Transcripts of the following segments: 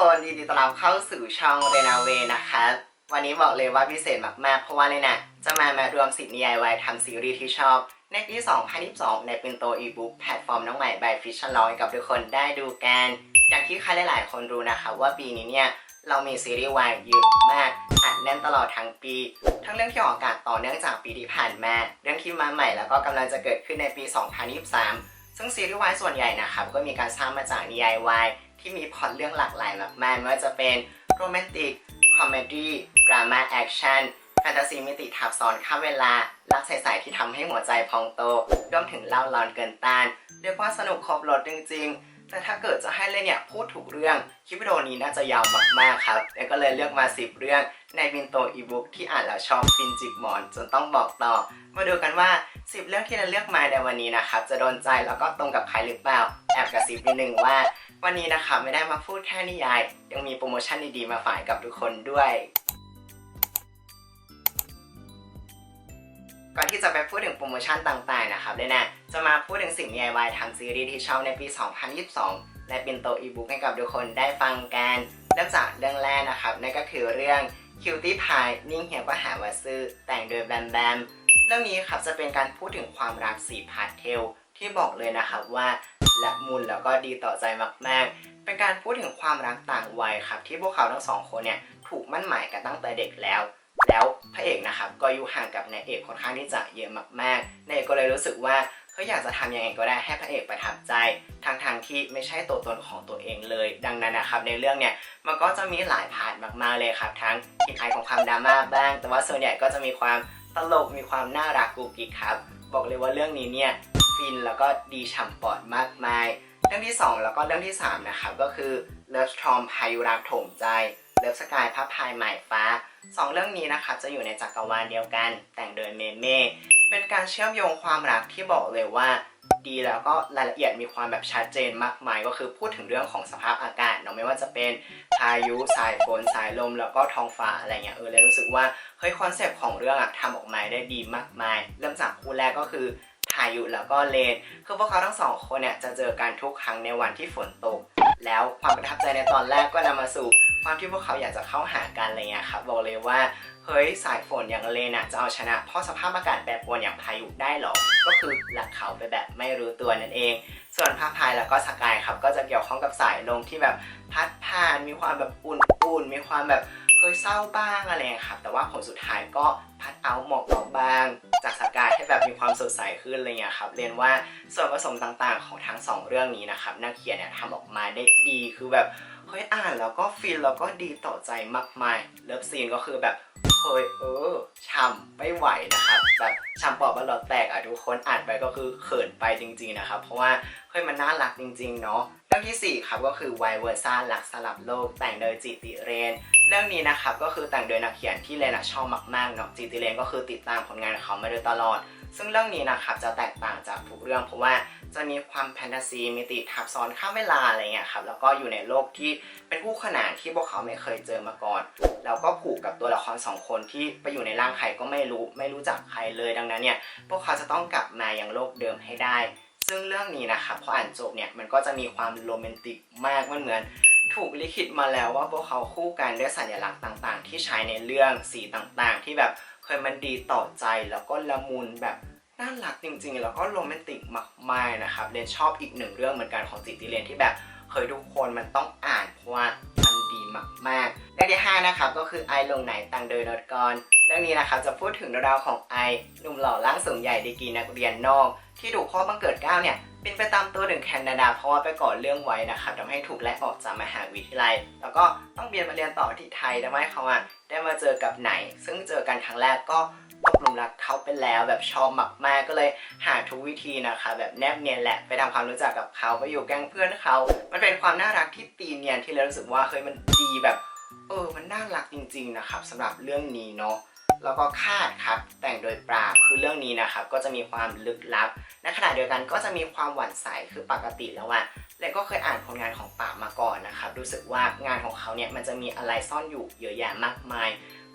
คนยินดีต้อนรับเข้าสู่ช่องเรนาเวนะคะ วันนี้บอกเลยว่าพิเศษมากๆ เพราะว่าเลยนะจะมามารวมสิทธิ์นิยายวายทำซีรีส์ที่ชอบ ในปี 2022 ในเป็นตัวอีบุ๊กแพลตฟอร์มน้องใหม่ by Fiction Law ให้กับทุกคนได้ดูกัน อย่างที่ใครหลายๆ คนรู้นะคะว่าปีนี้เนี่ยเรามีซีรีส์วายเยอะมากอัดแน่นตลอดทั้งปี ทั้งเรื่องที่ออกอากาศต่อเนื่องจากปีที่ผ่านมา เรื่องที่มาใหม่แล้วก็กำลังจะเกิดขึ้นในปี 2023 ซึ่งซีรีส์วายส่วนใหญ่นะครับก็มีการสร้างมาจากนิยายวาย ที่มีพอดเรื่องหลากหลายมากๆไม่ว่าจะเป็นโรแมนติก คอมเมดี้ดราม่าแอคชั่นแฟนตาซีมิติทับซ้อนข้ามเวลา รักใสๆที่ทำให้หัวใจพองโตรวมถึงเล่าร้อนเกินต้าน เรียกว่าสนุกครบรถจริงๆ แต่ถ้าเกิดจะให้เลยเนี่ยพูดถูกเรื่องคลิปวิดีโอนี้น่าจะยาวมากๆครับแล้วก็เลยเลือกมา 10 เรื่องในบินโตอีบุ๊กที่อ่านแล้วชอบฟินจิกหมอนจนต้องบอกต่อ มาดูกันว่า 10 เรื่องที่เราเลือกมาในวันนี้นะครับจะโดนใจแล้วก็ตรงกับใครหรือเปล่าแอบกระซิบนิดนึงว่า วันนี้นะครับไม่ได้มาพูดแค่นิยาย ยังมีโปรโมชั่นดีๆมาฝากกับทุกคนด้วย ก่อนที่จะไปพูดถึงโปรโมชั่นต่างๆนะครับเลยนะจะมาพูดถึงสิ่ง DIY ทำซีรีส์ที่ชอบในปี 2022 และเป็นโตอีบุ๊กให้กับทุกคนได้ฟังกันเริ่มจากเรื่องแรกนะครับนั่นก็คือเรื่อง Cutie Pie นิ่งเหียวก็หาว่าซื้อแต่งโดยแบมแบมเรื่องนี้ครับจะเป็นการพูดถึงความรักสีพาสเทลที่บอกเลยนะครับว่าละมุนแล้วก็ดีต่อใจมากๆ เป็นการพูดถึงความรักต่างวัยครับที่พวกเขาทั้งสองคนเนี่ยถูกมั่นหมายกันตั้งแต่เด็กแล้ว แล้วพระเอกนะครับก็อยู่ห่างกับนายเอกค่อนข้างที่จะเยอะมากๆนายเอกก็เลยรู้สึกว่าเขาอยากจะทำยังไงก็ได้ให้พระเอกประทับใจทางทางที่ไม่ใช่ตัวตนของตัวเองเลย ดังนั้นนะครับในเรื่องเนี่ยมันก็จะมีหลายพาร์ทมากๆเลยครับทั้งทิศทางของความดราม่าบ้าง แต่ว่าส่วนใหญ่ก็จะมีความตลกมีความน่ารักกุ๊กกิ๊กครับ บอกเลยว่าเรื่องนี้เนี่ยฟินแล้วก็ดีฉ่ำปอดมากมาย เรื่องที่ 2 แล้วก็เรื่องที่ 3 นะครับก็คือเลิฟทรอมพายุรักโถมใจ เลิฟสกายพระพายหมายฟ้าสองเรื่องนี้นะครับจะอยู่ในจักรวาลเดียวกัน แต่งโดยเมเม่เป็นการเชื่อมโยงความรักที่บอกเลยว่า ดีแล้วก็รายละเอียดมีความแบบชัดเจนมากมาย ก็คือพูดถึงเรื่องของสภาพอากาศเนาะไม่ว่าจะเป็นพายุสายฝนสายลม แล้วก็ท้องฟ้าอะไรเงี้ยเออเลยรู้สึกว่าเฮ้ยคอนเซปต์ของเรื่องอะทำออกมาได้ดีมากมาย เริ่มจากคู่แรกก็คือพายุแล้วก็เลน คือพวกเขาทั้งสองคนเนี่ยจะเจอกันทุกครั้งในวันที่ฝนตก แล้วความประทับใจในตอนแรกก็นำมาสู่ ความที่พวกเขาอยากจะเข้าหากันอะไรเงี้ยครับบอกเลยว่าเฮ้ยสายฝนอย่างเลนอะจะเอาชนะ เพราะสภาพอากาศแปรปรวนอย่างพายุได้หรอ ก็คือหลักเขาไปแบบไม่รู้ตัวนั่นเอง ส่วนภาพพายแล้วก็สกายครับก็จะเกี่ยวข้องกับสายลมที่แบบพัดผ่านมีความแบบอุ่นๆมีความแบบ เคยเศร้าบ้างอะไรครับแต่ว่าผลสุดท้ายก็พัดเอาหมอกออกบ้าง จากสกายให้แบบมีความสดใสขึ้นอะไรเงี้ยครับเรียนว่าส่วนผสมต่างๆ ของทั้งสองเรื่องนี้นะครับนักเขียนเนี่ยทำออกมาได้ดีคือแบบเฮ้ยอ่านแล้วก็ฟินแล้วก็ดีต่อใจมากมายเลิฟซีนก็คือแบบเฮ้ยเออช่ำไม่ไหวนะครับแบบช่ำปอบมันหลแตกอะทุกคนอ่านไปก็คือเขินไปจริงๆนะครับเพราะว่าเฮ้ยมันน่ารักจริงๆเนาะเรื่องที่สี่ครับก็คือไวเวอร์ซ่าหลักสลับโลกแต่งโดยจิติเรน เรื่องนี้นะครับก็คือแต่งโดยนักเขียนที่เลนะชอบมากๆเนาะจิติเรนก็คือติดตามผลงานของเขามาโดยตลอด ซึ่งเรื่องนี้นะครับจะแตกต่างจากทุกเรื่องเพราะว่าจะมีความแฟนตาซีมิติทับซ้อนข้ามเวลาอะไรเงี้ยครับแล้วก็อยู่ในโลกที่เป็นคู่ขนานที่พวกเขาไม่เคยเจอมาก่อน แล้วก็ผูกกับตัวละครสองคนที่ไปอยู่ในร่างใครก็ไม่รู้ไม่รู้จักใครเลยดังนั้นเนี่ยพวกเขาจะต้องกลับมายังโลกเดิมให้ได้ ซึ่งเรื่องนี้นะครับพออ่านจบเนี่ยมันก็จะมีความโรแมนติกมากมันเหมือน ถูกลิขิตมาแล้วว่าพวกเขาคู่กันด้วยสัญลักษณ์ต่างๆ ที่ใช้ในเรื่องสีต่างๆ ที่แบบเคยมันดีต่อใจแล้วก็ละมุนแบบน่ารักจริงๆ แล้วก็โรแมนติกมากๆนะครับเรนชอบอีกหนึ่งเรื่องเหมือนกันของจิติเรนที่แบบเคยทุกคนมันต้องอ่านเพราะว่ามันดีมากๆเรื่องที่ห้านะครับก็คือไอลงไหนต่างโดยนดกรเรื่องนี้นะครับจะพูดถึงราวของไอหนุ่มหล่อร่างสูงใหญ่ดีกีนักเรียนนอก ที่ถูกพ่อบังเกิดเก้าเนี่ย บินไปตามตัวถึงแคนาดาเพราะว่าไปก่อเรื่องไว้นะครับทำให้ถูกไล่ออกจากมหาวิทยาลัย แล้วก็ต้องเบียนมาเรียนต่อที่ไทยทำให้เขาอะได้มาเจอกับไหน ซึ่งเจอกันครั้งแรกก็ตกหลุมรักเขาไปแล้วแบบชอบมากๆก็เลยหาทุกวิธีนะคะ แบบแนบเนียนแหละไปทำความรู้จักกับเขาไปอยู่แก๊งเพื่อนเขา มันเป็นความน่ารักที่ตีเนียนที่เรารู้สึกว่าเฮ้ยมันดีแบบ เออมันน่ารักจริง ๆนะครับสำหรับเรื่องนี้เนาะ แล้วก็คาดครับแต่งโดยปราบคือเรื่องนี้นะครับก็จะมีความลึกลับในขณะเดียวกันก็จะมีความหวั่นใสคือปกติแล้วอะและก็เคยอ่านผลงานของปราบมาก่อนนะครับรู้สึกว่างานของเขาเนี่ยมันจะมีอะไรซ่อนอยู่เยอะแยะมากมาย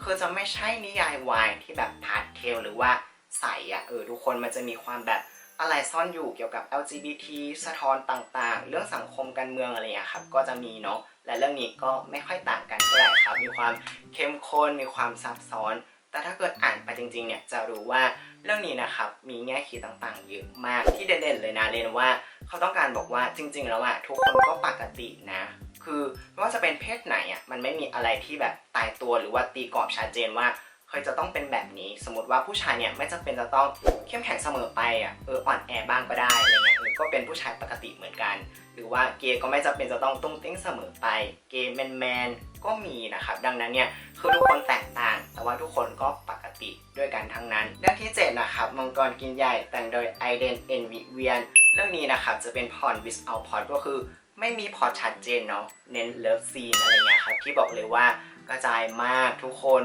คือจะไม่ใช่นิยายวายที่แบบพาสเทลหรือว่าใสอะเออทุกคนมันจะมีความแบบอะไรซ่อนอยู่เกี่ยวกับ LGBT สะท้อนต่างๆ เรื่องสังคมการเมืองอะไรอย่างี้ครับก็จะมีเนาะและเรื่องนี้ก็ไม่ค่อยต่างกันเท่าไหร่ครับ มีความเข้มข้นมีความซับซ้อน แต่ถ้าเกิดอ่านไปจริงๆเนี่ยจะรู้ว่าเรื่องนี้นะครับมีแง่คิดต่างๆเยอะมากที่เด่นๆเลยนะเรนว่า เขาต้องการบอกว่าจริง ๆ แล้วอะทุกคนก็ปกตินะ คือไม่ว่าจะเป็นเพศไหนอะมันไม่มีอะไรที่แบบตายตัวหรือว่าตีกรอบชัดเจนว่า ยจะต้องเป็นแบบนี้ สมมติว่าผู้ชายเนี่ยไม่จำเป็นจะต้องเข้มแข็งเสมอไปอะเอออ่อนแอบ้างก็ได้อะไรเงี้ยเออก็เป็นผู้ชายปกติเหมือนกัน หรือว่าเกย์ก็ไม่จำเป็นจะต้องตุ้งติ้งเสมอไป เกย์แมนแมนก็มีนะครับดังนั้นเนี่ยคือทุกคนแตกต่าง แต่ว่าทุกคนก็ปกติด้วยกันทั้งนั้นเรื่องที่เจ็ดนะครับมังกรกินใหญ่แต่งโดยไอเดนเอ็นวิเวียนเรื่องนี้นะครับจะเป็นพร with out พอก็คือไม่มีพอชัดเจนเนาะเน้นเลิฟซีนอะไรเงี้ยครับที่บอกเลยว่ากระจายมากทุกคน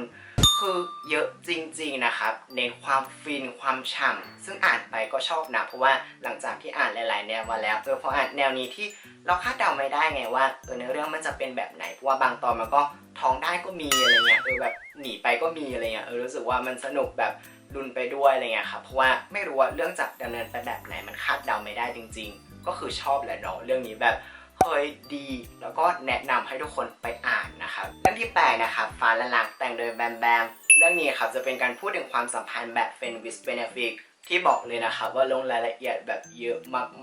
คือเยอะจริงๆนะครับเน้นความฟินความฉ่ำซึ่งอ่านไปก็ชอบนะ เพราะว่าหลังจากที่อ่านหลายๆ แนวมาแล้วเออพออ่านแนวนี้ที่เราคาดเดาไม่ได้ไงว่าเออในอเรื่องมันจะเป็นแบบไหน เพราะว่าบางตอนมันก็ท้องได้ก็มีอะไรเงี้ยเออแบบหนีไปก็มีอะไรเงี้ยเออรู้สึกว่ามันสนุกแบบลุนไปด้วยอะไรเงี้ยครับเพราะว่าไม่รู้ว่าเรื่องจะดำเนินไปแบบไหนมันคาดเดาไม่ได้จริง ๆ ก็คือชอบแหละเนาะเรื่องนี้แบบ เฮ้ยดี แล้วก็แนะนำให้ทุกคนไปอ่านนะครับเรื่องที่แปดนะครับฟ้าละลักแต่งโดยแบมแบมเรื่องนี้ครับจะเป็นการพูดถึงความสัมพันธ์แบบ friend with benefit ที่บอกเลยนะครับว่าลงรายละเอียดแบบเยอะ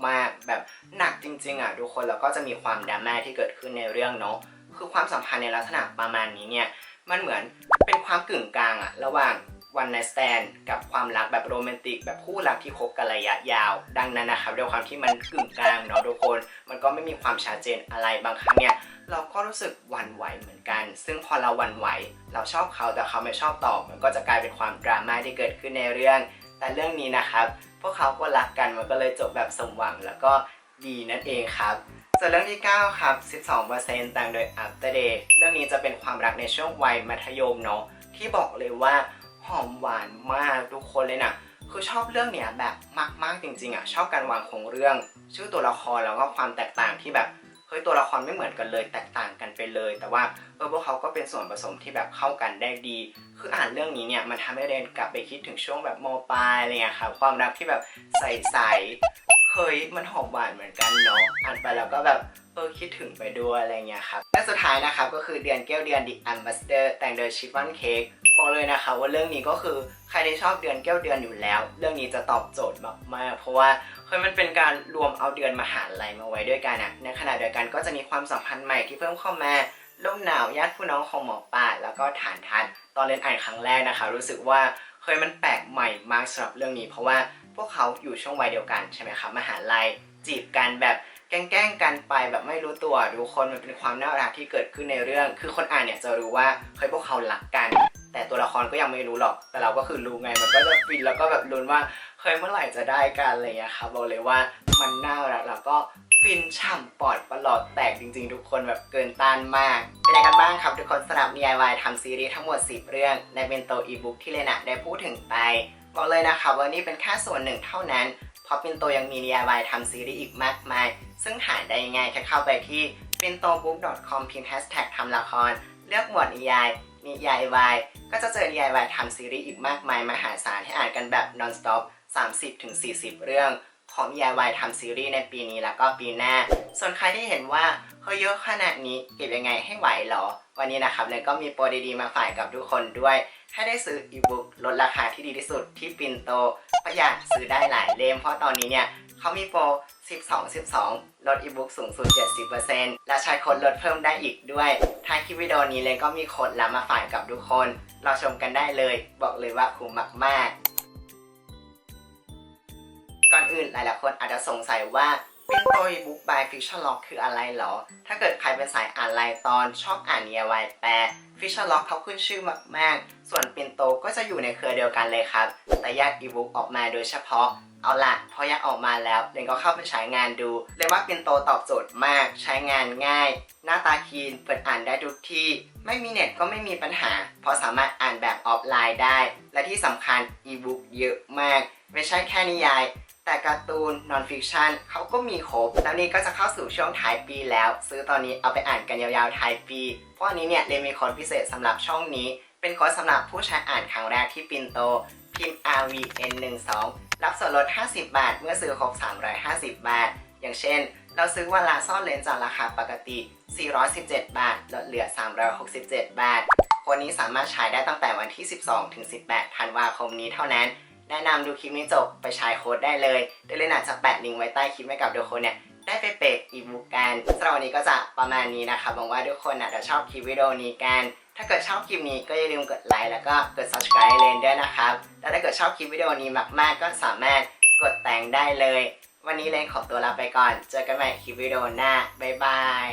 มากๆ แบบหนักจริงๆอะทุกคนแล้วก็จะมีความดราม่าที่เกิดขึ้นในเรื่องเนาะคือความสัมพันธ์ในลักษณะประมาณนี้เนี่ยมันเหมือนเป็นความกึ่งกลางอะระหว่าง one night stand กับความรักแบบโรแมนติก แบบคู่รักที่คบกันระยะยาว ดังนั้นนะครับด้วยความที่มันกึ่งกลางเนาะทุกคน มันก็ไม่มีความชัดเจนอะไรบางครั้งเนี่ยเราก็รู้สึกหวั่นไหวเหมือนกัน ซึ่งพอเราหวั่นไหว เราชอบเขาแต่เขาไม่ชอบตอบ มันก็จะกลายเป็นความดราม่าที่เกิดขึ้นในเรื่อง แต่เรื่องนี้นะครับ พวกเขาก็รักกันมันก็เลยจบแบบสมหวังแล้วก็ดีนั่นเองครับส่วนเรื่องที่ 9 ครับ 12%ต่างโดย After Day เรื่องนี้จะเป็นความรักในช่วงวัยมัธยมเนาะที่บอกเลยว่า หอมหวานมากทุกคนเลยนะคือชอบเรื่องเนี้ยแบบมากๆจริงๆอะชอบการวางของเรื่อง ชื่อตัวละครแล้วก็ความแตกต่างที่แบบเฮ้ยตัวละครไม่เหมือนกันเลยแตกต่างกันไปเลย แต่ว่าเออพวกเขาก็เป็นส่วนผสมที่แบบเข้ากันได้ดี คืออ่านเรื่องนี้เนี่ยมันทำให้เรนกลับไปคิดถึงช่วงแบบมปลายอะไรเงี้ยครับความรักที่แบบใสๆ เฮ้ยมันหอมหวานเหมือนกันเนาะอ่านไปแล้วก็แบบเออคิดถึงไปด้วยอะไรเงี้ยครับและสุดท้ายนะครับก็คือเดือนแก้วเดือน The Ambassador แต่งโดยชิฟฟอนเค้กบอกเลยนะคะว่าเรื่องนี้ก็คือใครที่ชอบเดือนแก้วเดือนอยู่แล้ว เรื่องนี้จะตอบโจทย์มากๆเพราะว่าเฮ้ยมันเป็นการรวมเอาเดือนมหาลัยมาไว้ด้วยกันอะในขณะเดียวกันก็จะมีความสัมพันธ์ใหม่ที่เพิ่มเข้ามาลมหนาวญาติผู้น้องของหมอป่าแล้วก็ฐานทันตอนเรียนอ่านครั้งแรกนะคะ รู้สึกว่าเฮ้ยมันแปลกใหม่มากสำหรับเรื่องนี้ เพราะว่า พวกเขาอยู่ช่วงวัยเดียวกันใช่ไหมครับมหาลัยจีบกันแบบแกล้งกันไปแบบไม่รู้ตัวทุกคนมันเป็นความน่ารักที่เกิดขึ้นในเรื่อง คือคนอ่านเนี่ยจะรู้ว่าเฮ้ยพวกเขารักกัน แต่ตัวละครก็ยังไม่รู้หรอก แต่เราก็คือรู้ไงมันก็จะฟินแล้วก็แบบลุ้นว่าเคยเมื่อไหร่จะได้กันอะไรเงี้ยครับบอกเลยว่ามันน่ารักแล้วก็ฟินฉ่ำปอดประหลอดแตกจริงๆ ทุกคนแบบเกินต้านมาก เป็นไงกันบ้างครับ ทุกคนสำหรับ DIY ทำซีรีส์ทั้งหมด 10 เรื่อง ในเป็นโตอีบุ๊กที่เลนะได้พูดถึงไป บอกเลยนะคะว่านี่เป็นแค่ส่วนหนึ่งเท่านั้น เพราะปินโตยังมี DIY ทำซีรีส์อีกมากมาย ซึ่งหาได้ง่ายแค่เข้าไปที่ pintobook.com พิมพ์แฮชแท็กทำละคร เลือกหมวดนิยายนิยายวายก็จะเจอยายไวทำซีรีส์อีกมากมายมหาศาลให้อ่านกันแบบ non stop 30-40 เรื่อง ของ DIY ทำซีรีส์ในปีนี้แล้วก็ปีหน้า ส่วนใครที่เห็นว่าเฮ้ยเยอะขนาดนี้เก็บยังไงให้ไหวเหรอ วันนี้นะครับเลยก็มีโปรดีๆมาฝ่ายกับทุกคนด้วย ให้ได้ซื้ออีบุ๊กลดราคาที่ดีที่สุดที่ปินโตประหยัดซื้อได้หลายเล่มเพราะตอนนี้เนี่ยเขามีโปร 12 12 ลดอีบุ๊กสูงสุด 70%และใช้โค้ดลดเพิ่มได้อีกด้วยท้ายคลิปวิดีโอนี้เลยก็มีโค้ดลับมาฝ่ายกับทุกคน เราชมกันได้เลย บอกเลยว่าคุ้มมาก ๆ ก่อนอื่นหลายๆคนอาจจะสงสัยว่าเป็นโตยบุ๊กบายฟิชชั่นล็อกคืออะไรเหรอ ถ้าเกิดใครเป็นสายอ่านรายตอนชอบอ่านนิยายแปลฟิชชั่นล็อกเขาขึ้นชื่อมาก ๆ ส่วนปินโตก็จะอยู่ในเครือเดียวกันเลยครับ แต่แยกอีบุ๊กออกมาโดยเฉพาะ เอาละพอแยกออกมาแล้วเรนก็เข้าไปใช้งานดู เรียกว่าปินโตตอบโจทย์มาก ใช้งานง่าย หน้าตาคีน เปิดอ่านได้ทุกที่ ไม่มีเน็ตก็ไม่มีปัญหา เพราะสามารถอ่านแบบออฟไลน์ได้ และที่สำคัญอีบุ๊กเยอะมาก ไม่ใช่แค่นิยาย แต่การ์ตูนนอนฟิคชันเขาก็มีครบ แล้วนี่ก็จะเข้าสู่ช่วงท้ายปีแล้ว ซื้อตอนนี้เอาไปอ่านกันยาวๆท้ายปี เพราะอันนี้เนี่ยเรนมีโค้ดพิเศษสำหรับช่องนี้ เป็นโค้ดสำหรับผู้ใช้อ่านครั้งแรกที่ปินโต พิมพ์ RVN12 รับส่วนลด 50 บาท เมื่อซื้อครบ 350 บาท อย่างเช่น เราซื้อวันละซ่อนเลนส์จากราคาปกติ 417 บาท ลดเหลือ 367 บาทคนนี้สามารถใช้ได้ตั้งแต่วันที่ 12 ถึง 18 ธันวาคมนี้เท่านั้น แนะนำดูคลิปนี้จบไปใช้โค้ดได้เลยเดยเลนอาจจะแปะลิงก์ไว้ใต้คลิปให้กับทุกคนเนี่ยได้ไปเปกอีบุ๊กกันสำหรับวันนี้ก็จะประมาณนี้นะครับหวังว่าทุกคนอาจจะชอบคลิปวิดีโอนี้กัน ถ้าเกิดชอบคลิปนี้ก็อย่าลืมกดไลค์แล้วก็กด subscribe เลนด้วยนะครับแล้วถ้าเกิดชอบคลิปวิดีโอนี้มาก ๆ ก็สามารถกดแต่งได้เลย วันนี้เลนขอตัวลาไปก่อน เจอกันใหม่คลิปวิดีโอหน้าบ๊ายบาย